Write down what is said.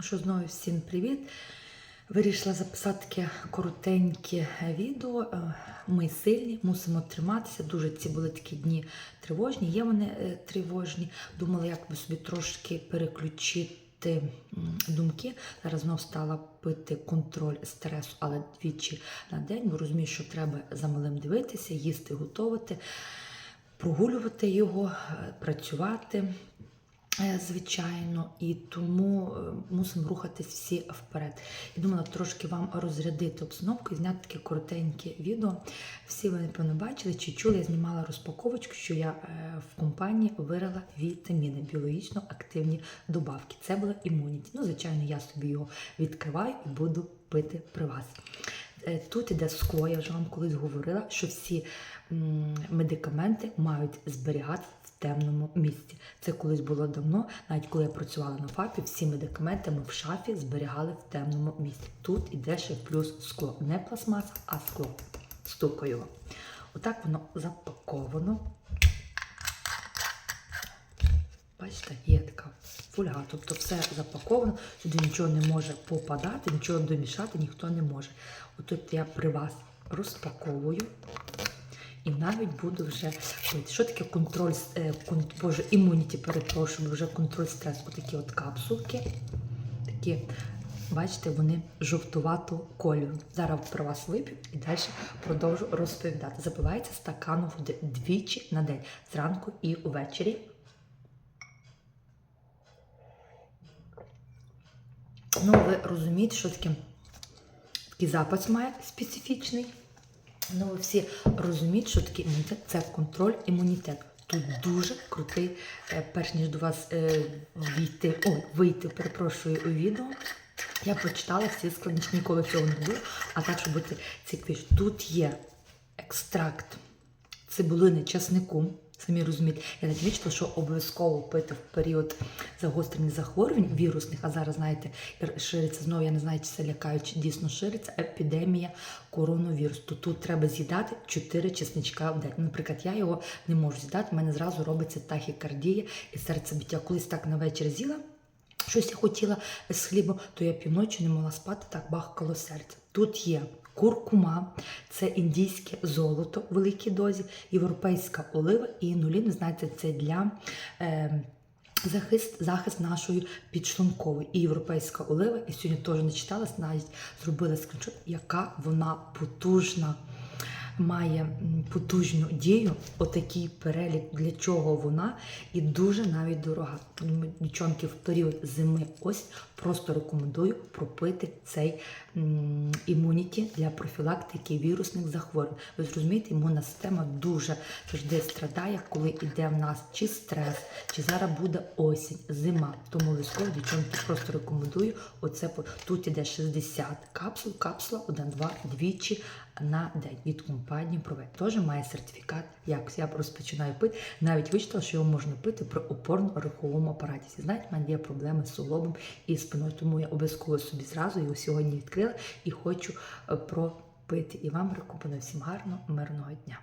Що, знову всім привіт. Вирішила записати таке коротеньке відео. Е, Ми сильні, мусимо триматися. Дуже ці були такі дні тривожні. Є вони е, тривожні. Думала, як би собі трошки переключити думки. Зараз знов стала пити контроль стресу, але двічі на день, бо розумію, що треба за малим дивитися, їсти, готувати, прогулювати його, е, працювати. Е, Звичайно, і тому е, мусимо рухатись всі вперед. І думала трошки вам розрядити обстановку і зняти таке коротеньке відео. Всі ви, напевно, бачили чи чули, я знімала розпаковочку, що я е, в компанії вирила вітаміни, біологічно активні добавки. Це була імуніті. Ну, звичайно, я собі його відкриваю і буду пити при вас. Е, Тут іде скло, я вже вам колись говорила, що всі медикаменти мають зберігати в темному місці. Це колись було давно, навіть коли я працювала на ФАПі, всі медикаменти ми в шафі зберігали в темному місці. Тут іде ще плюс скло. Не пластмаса, а скло. Стукаю. Отак воно запаковано. Бачите, є така фольга, тобто все запаковано, сюди нічого не може попадати, нічого домішати ніхто не може. Отут я при вас розпаковую і навіть буду вже. Що таке контроль, е, кон, боже, імуніті, перепрошую, вже контроль стресу. Отакі от капсулки. Такі, бачите, вони жовтувато кольору. Зараз при вас вип'ю і далі продовжу розповідати. Запивається стаканом води двічі на день, зранку і увечері. Ну, ви розумієте, що таке такий запас має специфічний. Ну, ви всі розуміють, що таке імунітет це контроль імунітету. Тут дуже крутий, е, перш ніж до вас е, війти, ой, вийти, перепрошую, у відео. Я прочитала всі складнички, ніколи цього не робила, а так, щоб бути цікавіше. Тут є екстракт цибулини часнику. Самі розумієте, я навіть вичитала, що обов'язково пити в період загострення захворювань вірусних, а зараз, знаєте, шириться знову, я не знаю, чи це лякає, чи дійсно шириться епідемія коронавірусу. То тут треба з'їдати 4 чесничка в день. Наприклад, я його не можу з'їдати, в мене зразу робиться тахікардія і серцебиття. Колись так на вечір з'їла, щось я хотіла з хлібом, то я півночі не могла спати, так бахкало серце. Тут є куркума, це індійське золото в великій дозі, європейська олива і інулін, знаєте, це для. Е, Захист, захист нашої підшлункової і європейська олива. І сьогодні теж не читалась, навіть зробила скріншот, яка вона потужна, має потужну дію, отакий перелік, для чого вона, і дуже навіть дорога. Дівчонки, в період зими ось просто рекомендую пропити цей імуніті для профілактики вірусних захворювань. Ви зрозумієте, імунна система дуже завжди страдає, коли йде в нас чи стрес, чи зараз буде осінь, зима. Тому обов'язково, дівчонки, просто рекомендую. Оце тут іде 60 капсул, капсула 1-2 двічі на день від компанії Прове. Теж має сертифікат якось. Я розпочинаю пити. Навіть вичитала, що його можна пити при опорно-руховому апараті. Знають, в мене є проблеми з суглобом і спиною, тому я обов'язково собі зразу його сьогодні відкрила і хочу про. пропити. І вам рекомендую всім гарного, мирного дня.